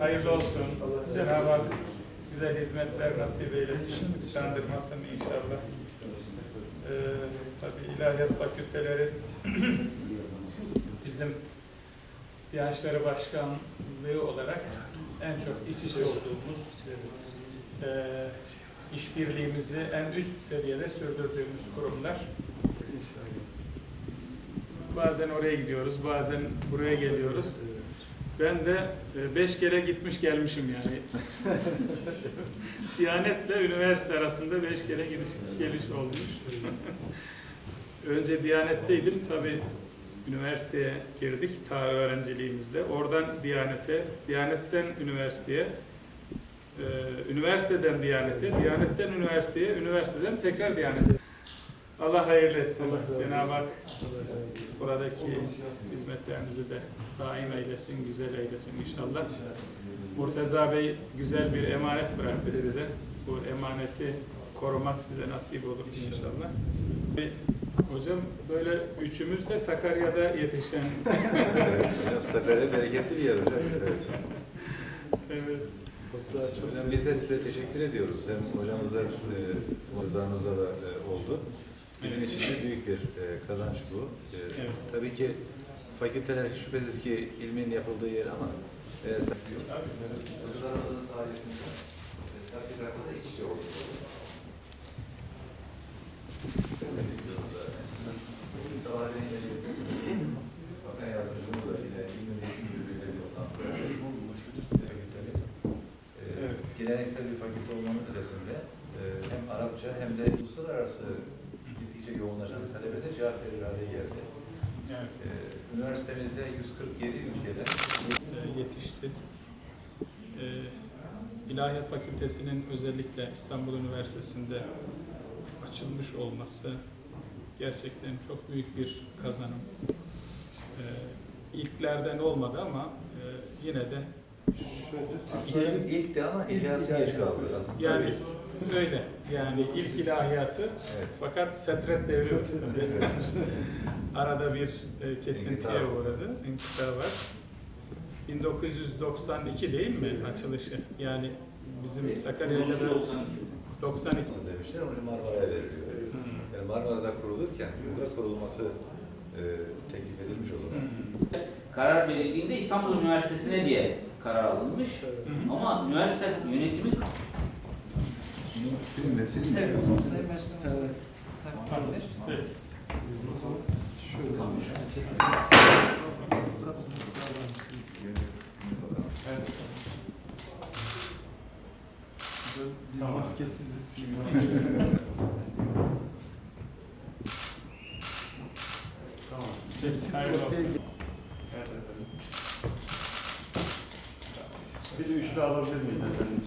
hayırlı olsun. Cenab-ı Hak güzel hizmetler nasip eylesin. Şandırmasın inşallah. Ee, tabii ilahiyat fakülteleri bizim Diyanet Başkanlığı olarak en çok iç içe olduğumuz e, işbirliğimizi en üst seviyede sürdürdüğümüz kurumlar. Bazen oraya gidiyoruz, bazen buraya geliyoruz. Ben de e, beş kere gitmiş gelmişim yani. Diyanetle üniversite arasında beş kere gidiş geliş olmuş. Önce Diyanet'teydim tabi üniversiteye girdik ta öğrenciliğimizde. Oradan Diyanet'e, Diyanet'ten üniversiteye, e, üniversiteden Diyanet'e, Diyanet'ten üniversiteye, üniversiteden tekrar Diyanet'e. Allah hayırlı etsin. Cenab-ı Hak buradaki hizmetlerinizi de daim eylesin, güzel eylesin inşallah. Murteza Bey güzel bir emanet bıraktı size. Bu emaneti korumak size nasip olur inşallah. Ve Hocam böyle üçümüz de Sakarya'da yetişen. Hocam Sakarya bereketli bir yer hocam. Evet. evet. Hocam biz de size teşekkür ediyoruz. Hem hocamıza, e, hocamıza da e, oldu. Bizim için de büyük bir e, kazanç bu. E, Evet. Tabii ki fakülteler şüphesiz ki ilmin yapıldığı yer ama e, tabii hocalarımızın sayesinde e, tatbikatta da iç içe oldu. Şöyle istiyoruz zaten. Bugün sabahleyin yine Bakan yardımcımız da yine İlmi Eğitim Müdürlüğü'yle bir toplantı fakültemiz. Evet. Geleneksel bir fakülte olmanın ötesinde e, hem Arapça hem de uluslararası gittikçe yoğunlaşan talebede cevap verir hale geldi. evet. E, üniversitemizde 147 ülkede e, yetişti. E, İlahiyat Fakültesinin özellikle İstanbul Üniversitesi'nde açılmış olması gerçekten çok büyük bir kazanım. E, ilklerden olmadı ama e, yine de aslında ilkti ama ilyası geç kaldı aslında. yani öyle yani ilk ilahiyatı Evet. fakat fetret devri var. Arada bir e, kesintiye uğradı. İnkıta var. 1992 değil mi açılışı? Yani bizim Sakarya'da da 92. Nasıl demişler onu Marmara'ya veriliyor. Hmm. Yani Marmara'da kurulurken burada kurulması e, teklif edilmiş o zaman. Hmm. karar verildiğinde İstanbul Üniversitesi'ne diye karar alınmış. Ama üniversite yönetimi Sizin de Evet. Sayın Başkanımız da takdir eder. Evet. şöyle. Biz Tamam. maskesiziz, siz maskesiz. Tamam. Siz Hayırlı olsun. Bir de üçlü alabilir miyiz efendim?